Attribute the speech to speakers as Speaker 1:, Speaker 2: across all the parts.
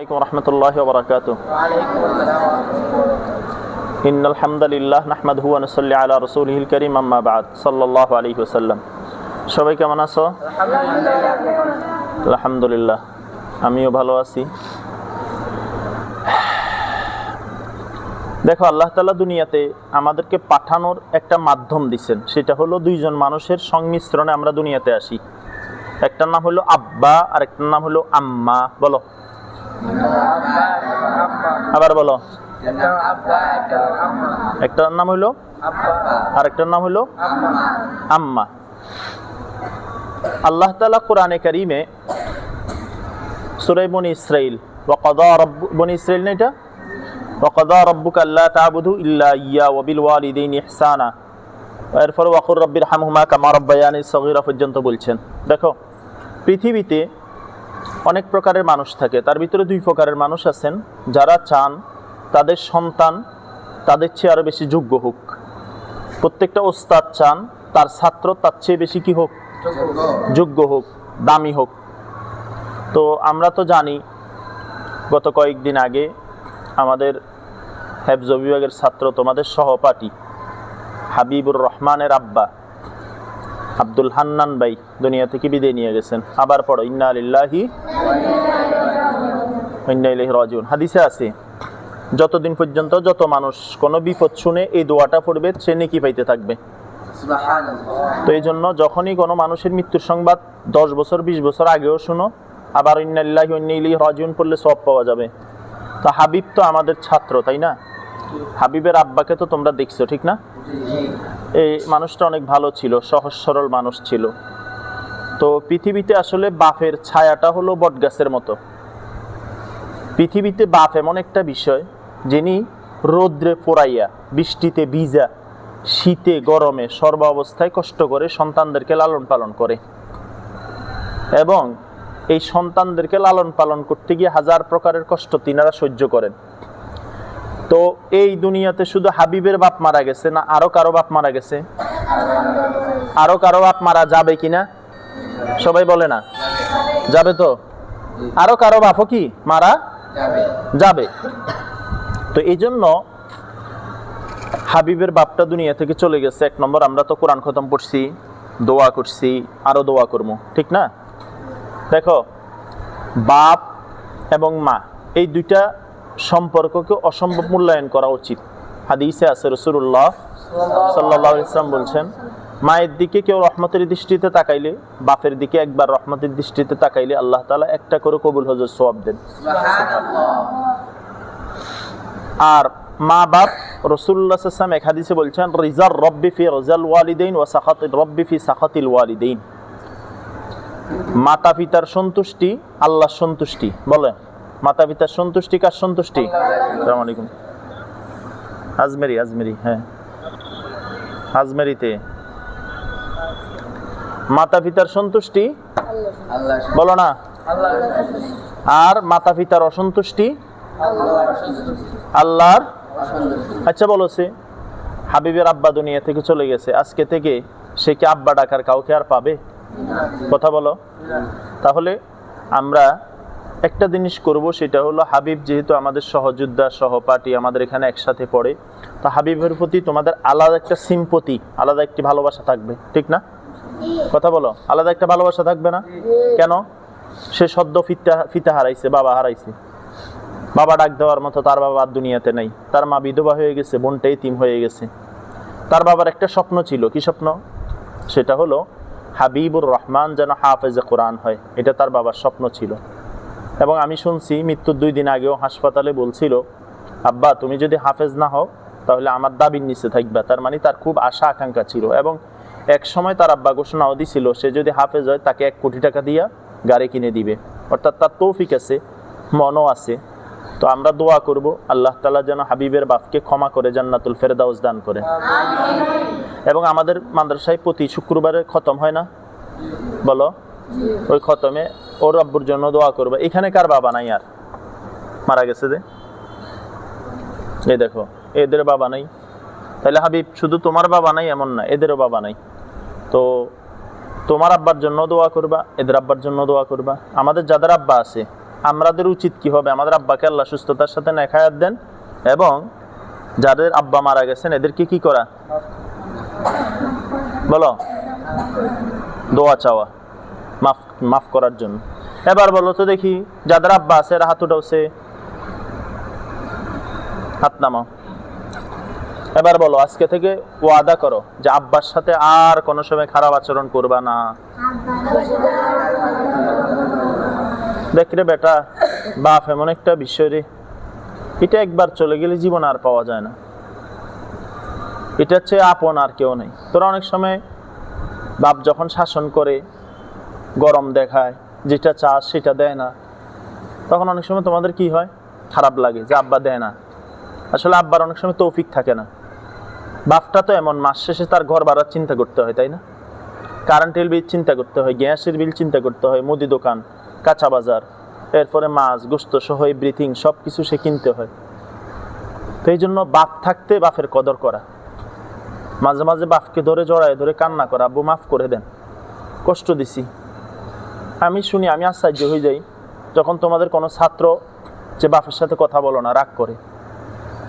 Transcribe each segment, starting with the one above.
Speaker 1: عليكم ورحمة الله وبركاته
Speaker 2: وعليكم السلام ورحمة الله
Speaker 1: إن الحمد لله نحمده ونصلي على رسوله الكريم أما بعد صلى الله عليه وسلم সবাই কেমন আছো
Speaker 2: আলহামদুলিল্লাহ
Speaker 1: আলহামদুলিল্লাহ আমিও ভালো আছি দেখো আল্লাহ তালা দুনিয়াতে আমাদেরকে পাঠানোর একটা মাধ্যম দিচ্ছেন সেটা হলো দুইজন মানুষের সংমিশ্রণে আমরা দুনিয়াতে আসি একটার নাম হলো আব্বা আর একটার নাম হলো আম্মা বলো আবার বলো। একটার নাম হলো
Speaker 2: আব্বা
Speaker 1: আর একটার নাম হলো
Speaker 2: আম্মা।
Speaker 1: আল্লাহ তালা কোরআনে কারিমে সুরাই বনি ইসরাইল বনি ইসরাইল না এটা? ওয়াকাদা রব্বুক আল্লাহ তাবুদু ইল্লা ইয়া ওয়াবিল ওয়ালিদাইন ইহসানা। এরপর ওয়াকুর রব্বির হামহুমা কামা রব্বায়ানি পর্যন্ত বলছেন। দেখো, পৃথিবীতে অনেক প্রকারের মানুষ থাকে। তার ভিতরে দুই প্রকারের মানুষ আছেন। যারা চান তাদের সন্তান তাদের চেয়ে আরও বেশি যোগ্য হোক। প্রত্যেকটা ওস্তাদ চান, তার ছাত্র তার চেয়ে বেশি কি হোক? যোগ্য হোক, দামি হোক। তো আমরা তো জানি, গত কয়েকদিন আগে আমাদের হেফজ বিভাগের ছাত্র, তোমাদের সহপাঠী হাবিবুর রহমানের আব্বা আব্দুল হান্নান ভাই দুনিয়া থেকে বিদায় নিয়ে গেছেন। আবার পড়ো ইন্না আলিল্লাহি ইন্না ইলাইহি রাজিউন। হাদিসে আছে যতদিন পর্যন্ত যত মানুষ কোনো বিপদ শুনে এই দোয়াটা পড়বে সে নেকি পাইতে থাকবে। তো এই জন্য যখনই কোনো মানুষের মৃত্যুর সংবাদ দশ বছর বিশ বছর আগেও শুনো আবার ইন্নাল্লাহ ইন্নিলি রাজিউন পড়লে সব পাওয়া যাবে। তো হাবিব তো আমাদের ছাত্র তাই না? হাবিবের আব্বাকে তো তোমরা দেখছ, ঠিক না? এই মানুষটা অনেক ভালো ছিল, সহজ সরল মানুষ ছিল। তো পৃথিবীতে আসলে বাফের ছায়াটা হলো বটগাছের মতো। পৃথিবীতে বাপ এমন একটা বিষয়, যিনি রৌদ্রে পোড়াইয়া, বৃষ্টিতে ভিজা, শীতে গরমে সর্ব অবস্থায় কষ্ট করে সন্তানদেরকে লালন পালন করে। এবং এই সন্তানদেরকে লালন পালন করতে গিয়ে হাজার প্রকারের কষ্ট তিনারা সহ্য করেন। তো এই দুনিয়াতে শুধু হাবিবের বাপ মারা গেছে না আরও কারও বাপ মারা গেছে? আরও কারও বাপ মারা যাবে কিনা? সবাই বলে না। যাবে তো? আরও কারও বাপও কি মারা
Speaker 2: যাবে?
Speaker 1: তো এই জন্য হাবিবের বাপটা দুনিয়া থেকে চলে গেছে। এক নম্বর, আমরা তো কোরআন খতম পড়ছি, দোয়া করছি, আরও দোয়া করব। ঠিক না? দেখো, বাপ এবং মা, এই দুইটা সম্পর্ককে অসম্ভব মূল্যায়ন করা উচিত। হাদিসে আছে রসুল্লাহ সাল্লাহ ইসলাম বলছেন, মায়ের দিকে কেউ রহমতের দৃষ্টিতে তাকাইলে, বাপের দিকে একবার রহমতের দৃষ্টিতে তাকাইলে আল্লাহ তালা একটা করে কবুল হজর সোয়াব দেন। আর মা বাপ রসুল্লাহাম এক হাদিসে বলছেন, রিজার রব্বি ফি রজাল ওয়ালিদাইন ও সাখাত, রব্বি ফি সাখাতিল ওয়ালিদাইন। মাতা পিতার সন্তুষ্টি, আল্লাহর সন্তুষ্টি বলে মাতা পিতার সন্তুষ্টি, কার সন্তুষ্টি? আলাইকুম। আজমেরি আজমেরি হ্যাঁ। আজমেরিতে। মাতা পিতার সন্তুষ্টি? বলো না। আর মাতা পিতার অসন্তুষ্টি? আল্লাহর? আচ্ছা বলো সে। হাবিবের আব্বা দুনিয়া থেকে চলে গেছে। আজকে থেকে সে কি আব্বা ডাকার কাউকে আর পাবে? কথা বলো। তাহলে আমরা একটা জিনিস করব, সেটা হলো হাবিব যেহেতু আমাদের সহযোদ্ধা, সহপাঠী আমাদের এখানে একসাথে পড়ে, তো হাবিবের প্রতি তোমাদের আলাদা একটা সিম্পতি আলাদা একটি ভালোবাসা থাকবে, ঠিক না? কথা বলো, আলাদা একটা ভালোবাসা থাকবে না? কেন? সে সদ্য ফিতা ফিতা হারাইছে, বাবা হারাইছে। বাবা ডাক দেওয়ার মতো তার বাবা আর দুনিয়াতে নেই। তার মা বিধবা হয়ে গেছে বোনটাই তিম হয়ে গেছে। তার বাবার একটা স্বপ্ন ছিল, কি স্বপ্ন? সেটা হলো হাবিবুর রহমান যেন হাফেজে কোরআন হয়। এটা তার বাবার স্বপ্ন ছিল। এবং আমি শুনছি মৃত্যুর দুই দিন আগেও হাসপাতালে বলছিল আব্বা তুমি যদি হাফেজ না হও তাহলে আমার দাবির নিচে থাকবা। তার মানে তার খুব আশা আকাঙ্ক্ষা ছিল এবং এক সময় তার আব্বা ঘোষণাও দিছিল সে যদি হাফেজ হয় তাকে এক কোটি টাকা দিয়া গাড়ি কিনে দিবে। অর্থাৎ তার তৌফিক আছে মনও আছে। তো আমরা দোয়া করব আল্লাহ তালা যেন হাবিবের বাপকে ক্ষমা করে জান্নাতুল ফেরদাউস দান করে। এবং আমাদের মাদ্রাসায় প্রতি শুক্রবারে খতম হয় না? বলো? ওই খতমে ওর আব্বুর জন্য দোয়া করবে। এখানে কার বাবা নাই আর? মারা গেছে যে? এই দেখো, এদের বাবা নাই। তাহলে হাবিব, শুধু তোমার বাবা নাই এমন না, এদেরও বাবা নাই। তো তোমার আব্বার জন্য দোয়া করবা, এদের আব্বার জন্য দোয়া করবা। আমাদের যাদের আব্বা আছে আমাদের উচিত কি হবে? আমাদের আব্বাকে আল্লাহ সুস্থতার সাথে নেখায়াত দেন এবং যাদের আব্বা মারা গেছেন, এদেরকে কি করা? বলো। দোয়া চাওয়া। মাফ মাফ করার জন্য। এবার বলো তো দেখি, যাদের আব্বা আছে, এরা হাত উঠাওছে হাত নামাও। এবার বলো, আজকে থেকে ওয়াদা করো যে আব্বার সাথে আর কোনো সময় খারাপ আচরণ করবা না। দেখ রে বেটা, বাপ এমন একটা বিষয় রে। এটা একবার চলে গেলে জীবন আর পাওয়া যায় না। এটা হচ্ছে আপন আর কেউ নেই। তোরা অনেক সময় বাপ যখন শাসন করে গরম দেখায়, যেটা চাষ সেটা দেয় না। তখন অনেক সময় তোমাদের কি হয়? খারাপ লাগে যে আব্বা দেয় না। আসলে আব্বার অনেক সময় তৌফিক থাকে না। বাপটা তো এমন, মাস শেষে তার ঘর ভাড়ার চিন্তা করতে হয়, তাই না? কারেন্টের বিল চিন্তা করতে হয়, গ্যাসের বিল চিন্তা করতে হয়, মুদি দোকান, কাঁচা বাজার, এরপরে মাছ, গোস্ত সহ ব্রিথিং সব কিছু সে কিনতে হয়। তো এই জন্য বাপ থাকতে বাপের কদর করা। মাঝে মাঝে বাপকে ধরে জড়ায় ধরে কান্না করা, আব্বু, মাফ করে দেন। কষ্ট দিছি। আমি শুনি, আমি আশ্চর্য হয়ে যাই যখন তোমাদের কোনো ছাত্র যে বাপের সাথে কথা বলো না, রাগ করে।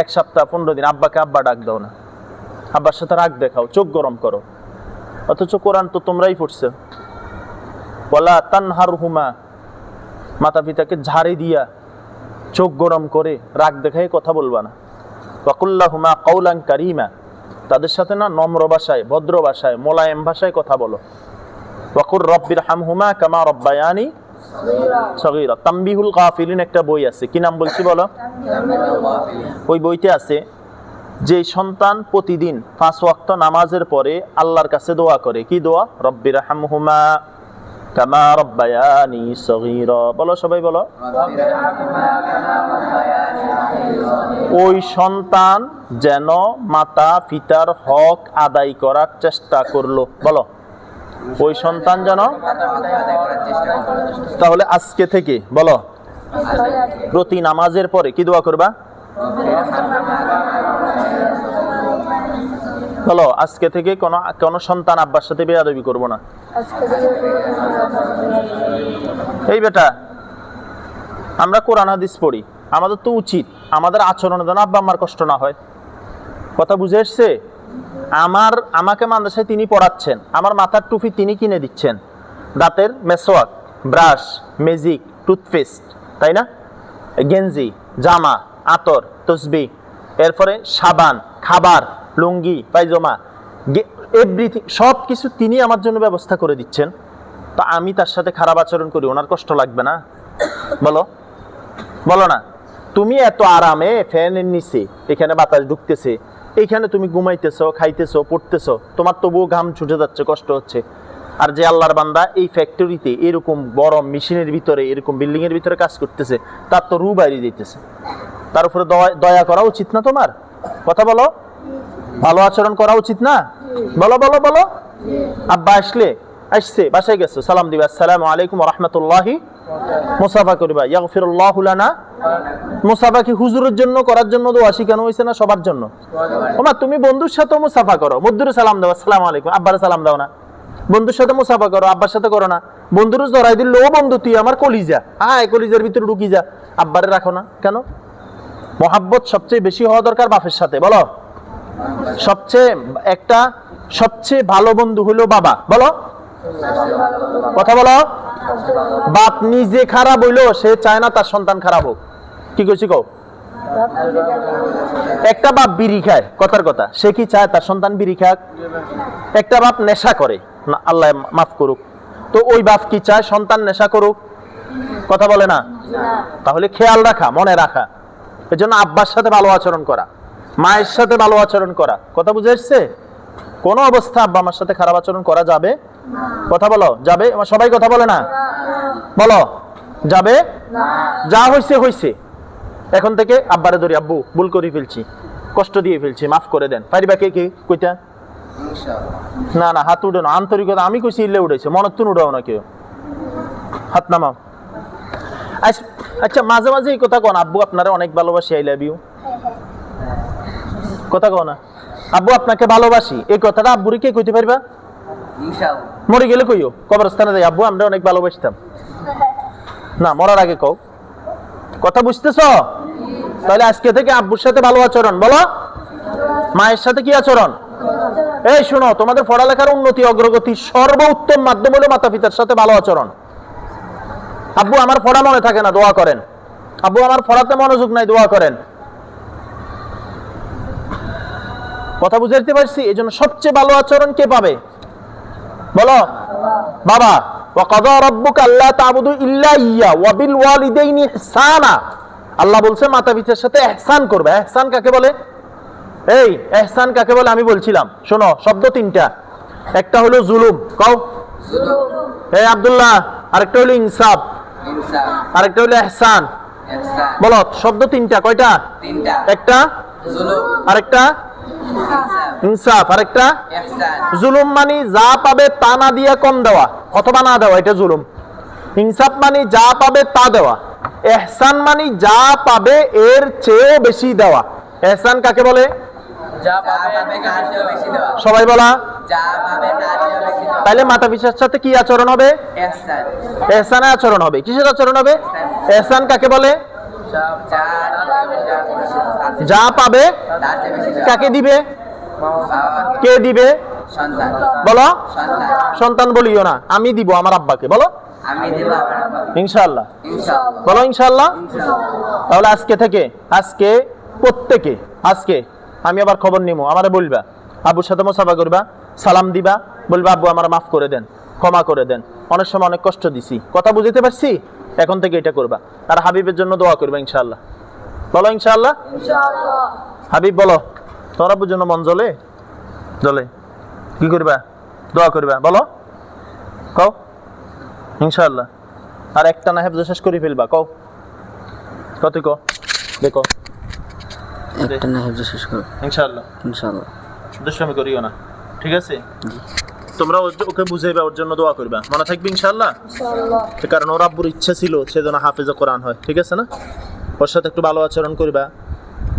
Speaker 1: এক সপ্তাহ, পনেরো দিন আব্বাকে আব্বা ডাক দাও না। আব্বার সাথে রাগ দেখাও, চোখ গরম করো। অথচ কোরআন তো তোমরাই পড়ছো। বলা তানহার হুমা মাতা পিতাকে ঝাড়ি দিয়া চোখ গরম করে রাগ দেখাই কথা বলবা না। ওয়াকুল্লা হুমা কৌলাং কারিমা, তাদের সাথে না নম্র ভাষায়, ভদ্র ভাষায়, মোলায়েম ভাষায় কথা বলো। ওয়াকুর রব্বির হাম হুমা কামা রব্বায়ানি সগীরা। তাম্বিহুল গাফিলিন একটা বই আছে। কি নাম বলছি বলো? ওই বইতে আছে, যে সন্তান প্রতিদিন পাঁচ ওয়াক্ত নামাজের পরে আল্লাহর কাছে দোয়া করে। কি দোয়া? রব্বির হামহুমা কামা রব্বায়ানি সগীরা। বলো সবাই বলো। ওই সন্তান যেন মাতা পিতার হক আদায় করার চেষ্টা করল। বলো। ওই সন্তান যেন তাহলে আজকে থেকে, বলো। প্রতি নামাজের পরে কি দোয়া করবা? বলো, আজকে থেকে কোন কোন সন্তান আব্বার সাথে বেয়াদবি করব না। এই বেটা, আমরা কোরআন হাদিস পড়ি, আমাদের তো উচিত, আমাদের আচরণ যেন আব্বা আমার কষ্ট না হয়। কথা বুঝে এসছে? আমার, আমাকে মাদ্রাসায় তিনি পড়াচ্ছেন। আমার মাথার টুপি তিনি কিনে দিচ্ছেন। দাঁতের মেসোয়াক ব্রাশ ম্যাজিক টুথপেস্ট, তাই না? গেঞ্জি, জামা, আতর, তসবি, এরপরে সাবান, খাবার, লুঙ্গি, পায়জামা এভরিথিং সব কিছু তিনি আমার জন্য ব্যবস্থা করে দিচ্ছেন। তো আমি তার সাথে খারাপ আচরণ করি, ওনার কষ্ট লাগবে না? বলো। বলো না। তুমি এত আরামে ফ্যানের নিচে, এখানে বাতাস ঢুকতেছে এইখানে তুমি ঘুমাইতেছ, খাইতেছ, পড়তেছ, তোমার তবুও ঘাম ছুটে যাচ্ছে, কষ্ট হচ্ছে। আর যে আল্লাহর বান্দা এই ফ্যাক্টরিতে এরকম বড় মেশিনের ভিতরে, এরকম বিল্ডিং এর ভিতরে কাজ করতেছে, তার তো রু বাইরে দিতেছে তার উপরে দয়া- দয়া করা উচিত না তোমার? কথা বলো। ভালো আচরণ করা উচিত না? বলো বলো বলো। আব্বা আসলে আসছে, বাসায় গেছো, সালাম দিবা। আসসালামু আলাইকুম রহমতুল্লাহি মুসাফা করিবা ইয়াগফিরুল্লাহ লানা। মুসাফা কি হুজুরের জন্য, করার জন্য দোয়া শিখানো হয়েছে না সবার জন্য? ওমা, তুমি বন্ধুর সাথে মুসাফা করো। মধ্যরে সালাম দাও, আসসালামু আলাইকুম। আব্বারে সালাম দাও না। বন্ধুর সাথে মুসাফা করো, আব্বার সাথে করো না। বন্ধুর জড়াই দিল, ও বন্ধু, তুই আমার কলিজা। হ্যাঁ কলিজার ভিতরে ঢুকি যা। আব্বারে রাখো না। কেন? মহাব্বত সবচেয়ে বেশি হওয়া দরকার বাপের সাথে, বলো। সবচেয়ে, একটা সবচেয়ে ভালো বন্ধু হলো বাবা, বলো। কথা বলো। বাপ নিজে খারাপ হইল, সে চায় না তার সন্তান খারাপ হোক। কি কইছি কও? একটা বাপ বিড়ি খায়, কথার কথা। সে কি চায় তার সন্তান বিড়ি খাক? একটা বাপ নেশা করে। না, আল্লাহ মাফ করুক। তো ওই বাপ কি চায় সন্তান নেশা করুক? কথা বলে না? তাহলে খেয়াল রাখা, মনে রাখা। এজন্য আব্বার সাথে ভালো আচরণ করা, মায়ের সাথে ভালো আচরণ করা। কথা বুঝে এসছে? কোনো অবস্থা আব্বা আমার সাথে খারাপ আচরণ করা যাবে? কথা বলো, যাবে? আমার সবাই কথা বলে না? বলো, যাবে? যা হইছে হইছে। এখন থেকে আব্বারে ধরি, আব্বু, ভুল করে ফেলছি। কষ্ট দিয়ে ফেলছি, মাফ করে দেন। পারিবা কে কে? কইতা? না না, হাত উঠে না। আন্তরিকতা, আমি কইছি ইল্লে উঠেছে মনত তুন উঠাও না কেউ। হাত নামাও। আচ্ছা- মাঝে মাঝে এই কথা কন, আব্বু আপনারা অনেক ভালোবাসি আই লাভ ইউ কথা কও না। আব্বু আপনাকে ভালোবাসি। এই কথাটা আব্বুরে কে কইতে পারবা? মরে গেলে কইও, কবরস্থানে যাই। আব্বু, আমরা অনেক ভালোবাসতাম। না, মরার আগে কও। কথা বুঝতেছ? তাহলে আজকে থেকে আব্বুর সাথে ভালো আচরণ। বলো। মায়ের সাথে কি আচরণ? এই শোনো, তোমাদের পড়ালেখার উন্নতি, অগ্রগতি সর্বোত্তম মাধ্যম হলো মাতা পিতার সাথে ভালো আচরণ। আব্বু, আমার পড়া মনে থাকে না, দোয়া করেন। আব্বু, আমার পড়াতে মনোযোগ নাই, দোয়া করেন। কথা বুঝাইতে পারছি? এই জন্য সবচেয়ে ভালো আচরণ কে পাবে? বলো। বাবা ওয়াকাদা রাব্বুকা আল্লাহ তা'বুদু ইল্লা ইয়া ওয়া বিল ওয়ালিদাইনি ইহসানা। আল্লাহ বলছে মাতা পিতার সাথে এহসান করবে। এহসান কাকে বলে? এই এহসান কাকে বলে? আমি বলছিলাম। শোনো শব্দ তিনটা। একটা হলো জুলুম। কও। এই আব্দুল্লাহ আরেকটা হলো ইনসাফ। আরেকটা হলো
Speaker 2: এহসান
Speaker 1: বলো শব্দ তিনটা। কয়টা? একটা? আরেকটা?
Speaker 2: ইনসাফ
Speaker 1: আরেকটা? জুলুম মানে যা পাবে তা না দিয়ে কম দেওয়া অথবা না দেওয়া এটা জুলুম। ইনসাফ মানে যা পাবে তা দেওয়া এহসান মানে যা পাবে এর চেয়েও বেশি দেওয়া। এহসান কাকে বলে? সবাই বলা। তাহলে মাতা পিতার সাথে কি আচরণ হবে? এহসানে আচরণ হবে। কিসের আচরণ হবে? এহসান কাকে বলে?
Speaker 2: যা
Speaker 1: পাবে, কাকে দিবে? কে দিবে? বলো।
Speaker 2: সন্তান
Speaker 1: বলিও না, আমি দিব আমার আব্বাকে, বলো। ইনশাআল্লাহ। বলো ইনশাআল্লাহ। তাহলে আজকে থেকে, আজকে প্রত্যেকে, আজকে আমি আবার খবর নিমো, আমারে বলবা আব্বুর সাথে মোসাফা করবা, সালাম দিবা, বলবা, আব্বু, আমার মাফ করে দেন, ক্ষমা করে দেন, অনেক সময় অনেক কষ্ট দিছি। কথা বুঝতে পারছি? এখন থেকে এটা করবা। আর হাবিবের জন্য দোয়া করবা ইনশাআল্লাহ। বলো ইনশাআল্লাহ। হাবিব বলো। তোর জন্য মন জ্বলে? জ্বলে। কি করবা? দোয়া করবা। বলো। কও। ইনশাআল্লাহ। আর একটা না হেফজ শেষ করে ফেলবা। কও। কত ক দেখো
Speaker 3: একটা না হেফজ শেষ করো।
Speaker 1: ইনশাআল্লাহ।
Speaker 3: ইনশাআল্লাহ।
Speaker 1: দুষ্টামি করিও না। ঠিক আছে? তোমরা ওকে বুঝাইবা ওর জন্য দোয়া করবা। মনে থাকবে ইনশাআল্লাহ? তো কারণ ওর আব্বুর ইচ্ছা ছিল সে যেন হাফেজা কোরআন হয়। ঠিক আছে না? ওর সাথে একটু ভালো আচরণ করবা।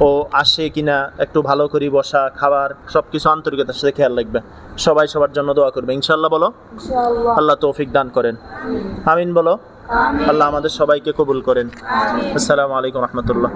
Speaker 1: ও আসে কিনা একটু ভালো করি বসা খাবার সব কিছু আন্তরিকতার সাথে খেয়াল রাখবে। সবাই সবার জন্য দোয়া করবে। ইনশাল্লাহ বলো? আল্লাহ তৌফিক দান করেন। আমিন বলো? আল্লাহ আমাদের সবাইকে কবুল করেন। আসসালামু আলাইকুম রহমতুল্লাহ।